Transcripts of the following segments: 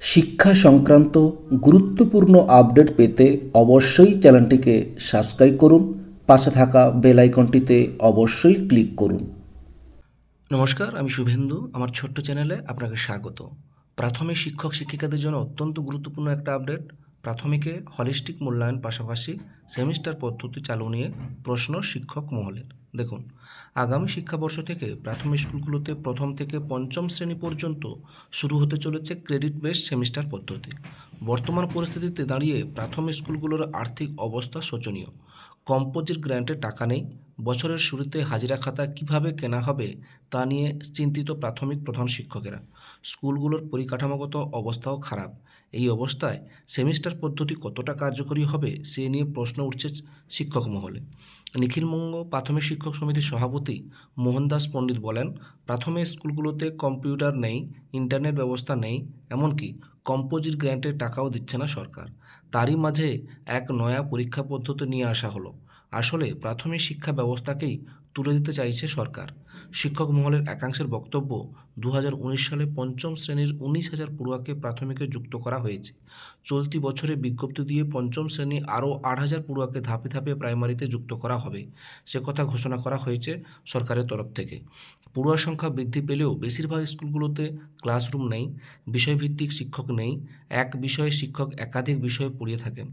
শিক্ষা সংক্রান্ত গুরুত্বপূর্ণ আপডেট পেতে অবশ্যই চ্যানেলটিকে সাবস্ক্রাইব করুন, পাশে থাকা বেল আইকনটিতে অবশ্যই ক্লিক করুন। নমস্কার, আমি শুভেন্দু, আমার ছোট্ট চ্যানেলে আপনাকে স্বাগত। প্রাথমিক শিক্ষক শিক্ষিকাদের জন্য অত্যন্ত গুরুত্বপূর্ণ একটা আপডেট। প্রাথমিকে হলিস্টিক মূল্যায়ন পাশাপাশি সেমিস্টার পদ্ধতি চালু নিয়ে প্রশ্ন শিক্ষক মহলের। দেখুন, আগামী শিক্ষাবর্ষ থেকে প্রাথমিক স্কুলগুলোতে প্রথম থেকে পঞ্চম শ্রেণি পর্যন্ত শুরু হতে চলেছে ক্রেডিট বেসড সেমিস্টার পদ্ধতি। বর্তমান পরিস্থিতিতে দাঁড়িয়ে প্রাথমিক স্কুলগুলোর আর্থিক অবস্থা শোচনীয়। কম্পোজিট গ্র্যান্টে টাকা নেই। বছরের শুরুতে হাজিরা খাতা কীভাবে কেনা হবে তা নিয়ে চিন্তিত প্রাথমিক প্রধান শিক্ষকেরা। স্কুলগুলোর পরিকাঠামোগত অবস্থাও খারাপ। এই অবস্থায় সেমিস্টার পদ্ধতি কতটা কার্যকরী হবে সে নিয়ে প্রশ্ন উঠছে শিক্ষক মহলে। নিখিলবঙ্গ প্রাথমিক শিক্ষক সমিতির সভাপতি মোহনদাস পণ্ডিত বলেন, প্রাথমিক স্কুলগুলোতে কম্পিউটার নেই, ইন্টারনেট ব্যবস্থা নেই, এমনকি কম্পোজিট গ্র্যান্টের টাকাও দিচ্ছে না সরকার। তারই মাঝে এক নয়া পরীক্ষা পদ্ধতি নিয়ে আসা হলো। আসলে প্রাথমিক শিক্ষা ব্যবস্থাকেই তুলে দিতে চাইছে সরকার। শিক্ষক মহলের একাংশের বক্তব্য দু হাজার উনিশ সালে পঞ্চম শ্রেণির উনিশ হাজার পড়ুয়াকে প্রাথমিকে যুক্ত করা হয়েছে। চলতি বছরে বিজ্ঞপ্তি দিয়ে পঞ্চম শ্রেণি আরও আট হাজার পড়ুয়াকে ধাপে ধাপে প্রাইমারিতে যুক্ত করা হবে। সে কথা ঘোষণা করা হয়েছে সরকারের তরফ থেকে। পড়ুয়ার সংখ্যা বৃদ্ধি পেলেও বেশিরভাগ স্কুলগুলোতে ক্লাসরুম নেই, বিষয়ভিত্তিক শিক্ষক নেই, এক বিষয়ে শিক্ষক একাধিক বিষয়ে পড়িয়ে থাকেন।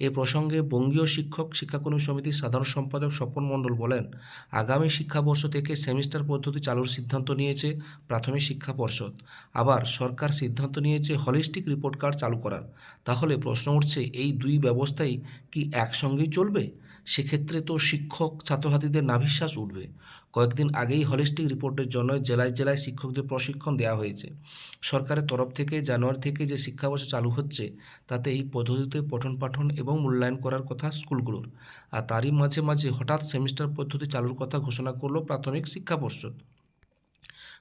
এ প্রসঙ্গে বঙ্গীয় শিক্ষক শিক্ষাকর্মী সমিতির সাধারণ সম্পাদক স্বপন মণ্ডল বলেন, আগামী শিক্ষাবর্ষ থেকে সেমিস্টার পদ্ধতি চালুর সিদ্ধান্ত নিয়েছে প্রাথমিক শিক্ষা পর্ষদ। আবার সরকার সিদ্ধান্ত নিয়েছে হলিস্টিক রিপোর্ট কার্ড চালু করার। তাহলে প্রশ্ন উঠছে, এই দুই ব্যবস্থাই কি একসঙ্গেই চলবে? সেক্ষেত্রে তো শিক্ষক ছাত্রছাত্রীদের নাভিশ্বাস উঠবে। কয়েকদিন আগেই হলিস্টিক রিপোর্টের জন্য জেলায় জেলায় শিক্ষকদের প্রশিক্ষণ দেওয়া হয়েছে। সরকারের তরফ থেকে জানুয়ারি থেকে যে শিক্ষাবর্ষ চালু হচ্ছে, তাতে এই পদ্ধতিতে পঠন পাঠন এবং মূল্যায়ন করার কথা স্কুলগুলোর। আর তারই মাঝে মাঝে হঠাৎ সেমিস্টার পদ্ধতি চালুর কথা ঘোষণা করল প্রাথমিক শিক্ষা পর্ষদ।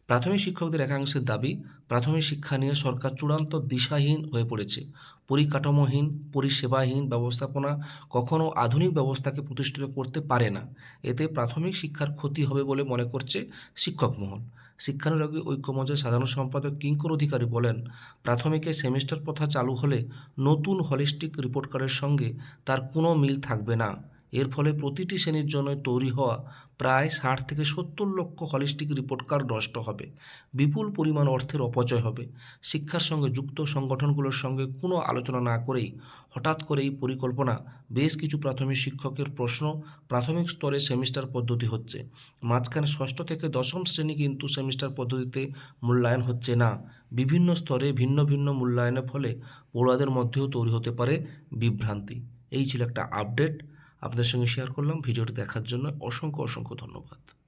প্রাথমিক শিক্ষকদের একাংশের দাবি, প্রাথমিক শিক্ষা নিয়ে সরকার চূড়ান্ত দিশাহীন হয়ে পড়েছে। পরিকাঠামোহীন, পরিষেবাহীন ব্যবস্থাপনা কখনও আধুনিক ব্যবস্থাকে প্রতিষ্ঠিত করতে পারে না। এতে প্রাথমিক শিক্ষার ক্ষতি হবে বলে মনে করছে শিক্ষক মহল। শিক্ষানুরাগী ঐক্যমঞ্চের সাধারণ সম্পাদক কিঙ্কর অধিকারী বলেন প্রাথমিকে সেমিস্টার প্রথা চালু হলে নতুন হলিস্টিক রিপোর্ট কার্ডের সঙ্গে তার কোনো মিল থাকবে না। এর ফলে প্রতিটি শ্রেণির জন্য তৈরি হওয়া প্রায় ষাট থেকে সত্তর লক্ষ হলিস্টিক রিপোর্ট কার্ড নষ্ট হবে। বিপুল পরিমাণ অর্থের অপচয় হবে। শিক্ষার সঙ্গে যুক্ত সংগঠনগুলোর সঙ্গে কোনো আলোচনা না করেই হঠাৎ করে এই পরিকল্পনা বেশ কিছু প্রাথমিক শিক্ষকের প্রশ্ন প্রাথমিক স্তরে সেমিস্টার পদ্ধতি হচ্ছে। মাঝখানে ষষ্ঠ থেকে দশম শ্রেণি কিন্তু সেমিস্টার পদ্ধতিতে মূল্যায়ন হচ্ছে না। বিভিন্ন স্তরে ভিন্ন ভিন্ন মূল্যায়নের ফলে পড়ুয়াদের মধ্যেও তৈরি হতে পারে বিভ্রান্তি। এই ছিল একটা আপডেট আপনাদের সঙ্গে শেয়ার করলাম। ভিডিওটি দেখার জন্য অসংখ্য অসংখ্য ধন্যবাদ।